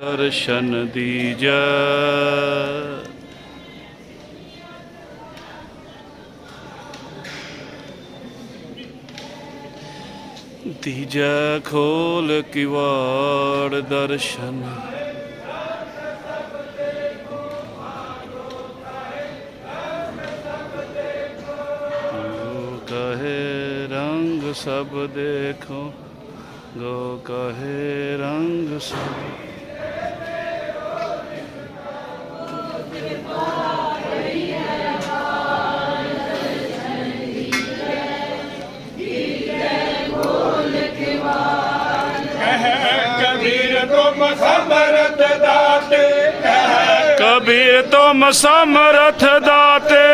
ਦਰਸ਼ਨ ਦੀਜੈ ਦੀਜੈ ਖੋਲ ਕਿਵਾੜ ਦਰਸ਼ਨ ਗੋ ਕਹੇ ਰੰਗ ਸਭ ਦੇਖੋ ਗੋ ਕਹੇ ਰੰਗ ਤੁਮ ਸਮਰਥ ਦਾਤੇ।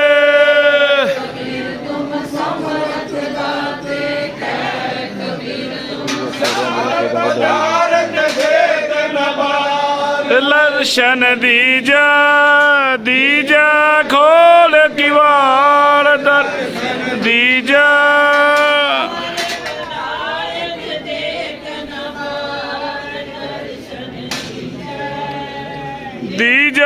ਲਰਸ਼ਨ ਦੀਜੈ ਦੀਜੈ ਖੋਲ ਕਿਵਾੜ ਦਰ। ਦੀਜੈ। ਦੀਜੈ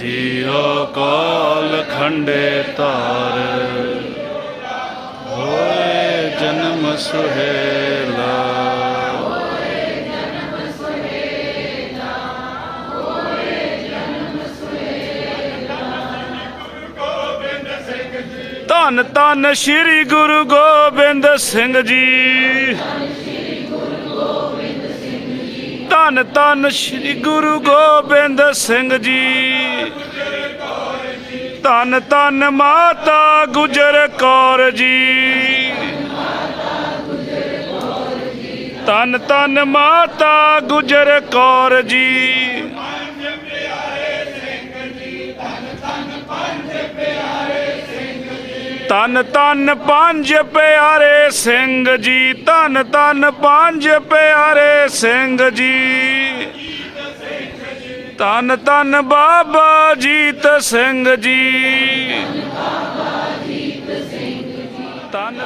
ਜੀਓ ਕਾਲ ਖੰਡੇ ਤਾਰ ਹੋਏ ਜਨਮ ਸੁਹੇਲਾ। ਧੰਨ ਧੰਨ ਸ੍ਰੀ ਗੁਰੂ ਗੋਬਿੰਦ ਸਿੰਘ ਜੀ। ਧੰਨ ਧੰਨ ਸ੍ਰੀ ਗੁਰੂ ਗੋਬਿੰਦ ਸਿੰਘ ਜੀ। ਧੰਨ ਧੰਨ ਮਾਤਾ ਗੁਜਰ ਕੌਰ ਜੀ। ਧੰਨ ਧੰਨ ਮਾਤਾ ਗੁਜਰ ਕੌਰ ਜੀ। ਧੰਨ ਧੰਨ ਪੰਜ ਪਿਆਰੇ ਸਿੰਘ ਜੀ, ਧੰਨ ਧੰਨ ਪੰਜ ਪਿਆਰੇ ਸਿੰਘ ਜੀ। ਧੰਨ ਧੰਨ ਬਾਬਾ ਜੀਤ ਸਿੰਘ ਜੀ। ਧੰਨ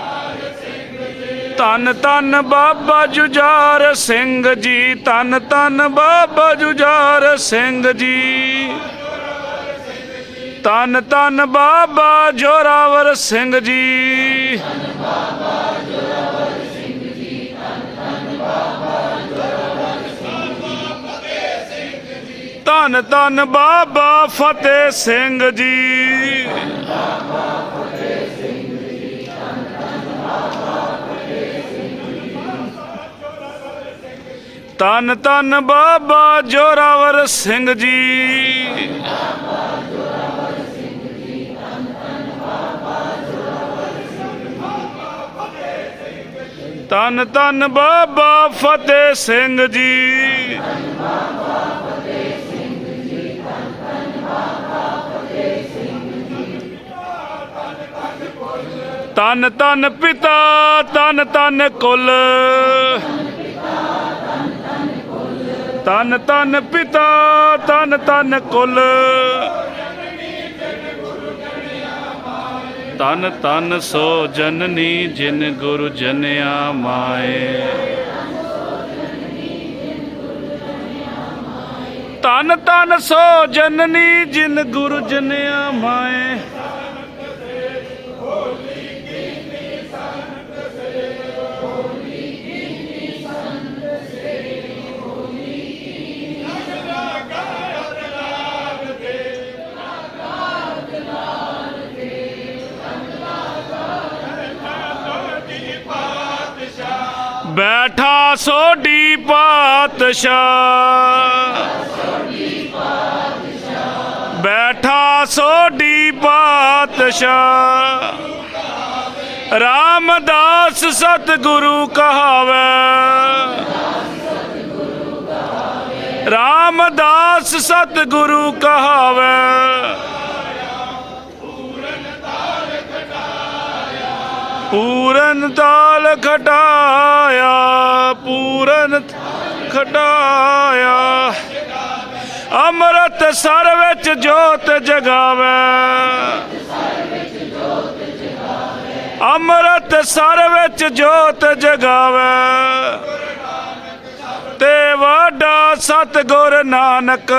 ਧੰਨ ਧੰਨ ਬਾਬਾ ਜੁਝਾਰ ਸਿੰਘ ਜੀ, ਧੰਨ ਧੰਨ ਬਾਬਾ ਜੁਝਾਰ ਸਿੰਘ ਜੀ। ਧੰਨ ਧੰਨ ਬਾਬਾ ਜੋਰਾਵਰ ਸਿੰਘ ਜੀ। ਧੰਨ ਧੰਨ ਬਾਬਾ ਫਤਿਹ ਸਿੰਘ ਜੀ। ਧੰਨ ਧੰਨ ਬਾਬਾ ਜੋਰਾਵਰ ਸਿੰਘ ਜੀ। ਧੰਨ ਧੰਨ ਬਾਬਾ ਫਤਿਹ ਸਿੰਘ ਜੀ। ਧੰਨ ਧੰਨ ਪਿਤਾ, ਧੰਨ ਧੰਨ ਕੁਲ। ਧੰਨ ਧੰਨ ਪਿਤਾ, ਧੰਨ ਧੰਨ ਕੁਲ। ਤਨ ਤਨ ਸੋ ਜਨਨੀ, ਜਿਨ ਗੁਰ ਜਨਿਆ ਮਾਏ। ਤਨ ਤਨ ਸੋ ਜਨਨੀ, ਜਿਨ ਗੁਰੂ ਜਨਿਆ ਮਾਏ। ਬੈਠਾ ਸੋਢੀ ਪਾਤਸ਼ਾਹ। ਬੈਠਾ ਸੋਢੀ ਪਾਤਸ਼ਾਹ। ਰਾਮਦਾਸ ਸਤਿਗੁਰੂ ਕਹਾਵੇ। ਰਾਮਦਾਸ ਸਤਿਗੁਰੂ ਕਹਾਵੇ। ਪੂਰਨ ਤਾਲ ਖਟਾਇਆ, ਪੂਰਨ ਖਟਾਇਆ। ਅੰਮ੍ਰਿਤ ਸਰ ਵਿੱਚ ਜੋਤ ਜਗਾਵੇ। ਅੰਮ੍ਰਿਤ ਸਰ ਵਿੱਚ ਜੋਤ ਜਗਾਵੇ। ਤੇ ਵਾਡਾ ਸਤਿਗੁਰ ਨਾਨਕ।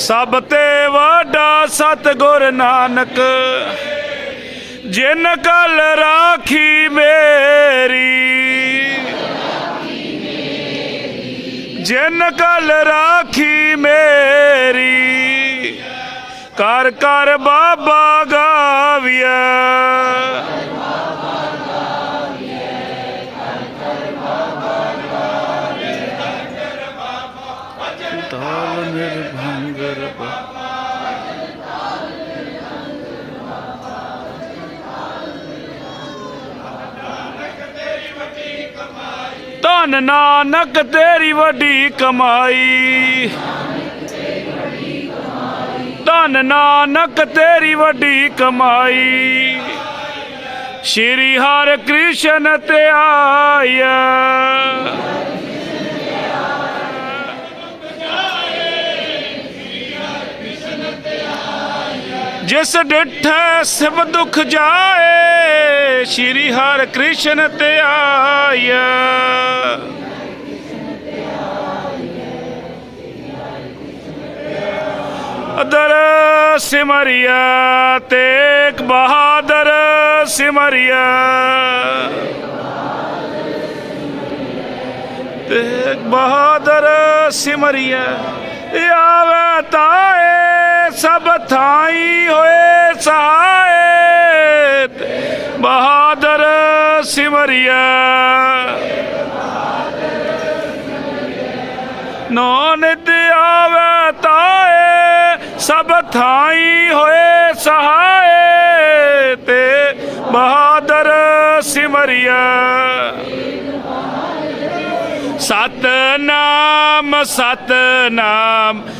ਸਭ ਤੇ ਵਾਡਾ ਸਤਿਗੁਰ ਨਾਨਕ, ਜਿਨ ਕਲ ਰਾਖੀ ਮੇਰੀ। ਜਿਨ ਕਲ ਰਾਖੀ ਮੇਰੀ, ਕਰ ਕਰ ਬਾਬਾ ਗਾਵੀਐ। ਤਾਲ ਨਿਰਭੰਗਰ ਧਨ ਨਾਨਕ ਤੇਰੀ ਵੱਡੀ ਕਮਾਈ। ਧਨ ਨਾਨਕ ਤੇਰੀ ਵੱਡੀ ਕਮਾਈ। ਸ਼੍ਰੀ ਹਰਿ ਕ੍ਰਿਸ਼ਨ ਤੇ ਜਿਸ ਡਿਠੈ ਸਿਵ ਦੁਖ ਜਾਏ ਸ਼੍ਰੀ ਹਰਿ ਕ੍ਰਿਸ਼ਨ ਤੇ ਆਇਆ ਅਦਰ ਸਿਮਰਿਆ ਤੇਗ ਬਹਾਦਰ ਸਿਮਰਿਆ ਤੇਗ ਬਹਾਦਰ ਸਿਮਰਿਆ ਆਵੇ ਤਾਏ ਸਭ ਥਾਈ ਹੋਏ ਸਹਾਏ ਬਹਾਦਰ ਸਿਮਰਿਆ ਨਾਨਕ ਆਵੇ ਤਾਏ, ਸਭ ਥਾਈ ਹੋਏ ਸਹਾਏ ਤੇ ਬਹਾਦਰ ਸਿਮਰਿਆ ਸਤਨਾਮ ਸਤਨਾਮ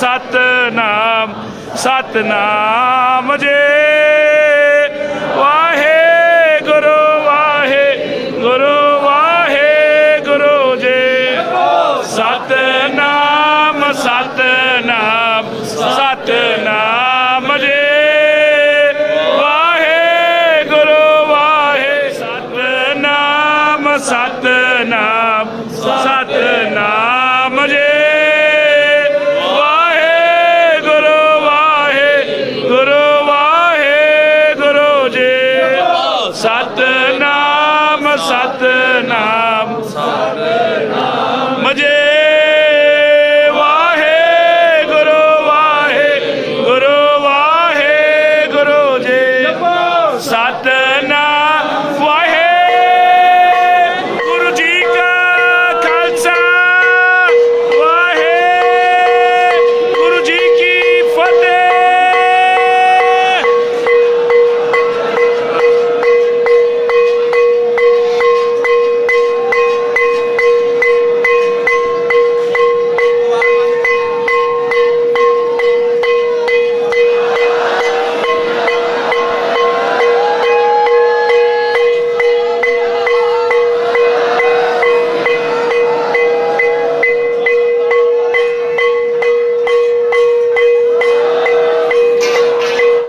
ਸਤਨਾਮ ਸਤਨਾਮ ਜੇ।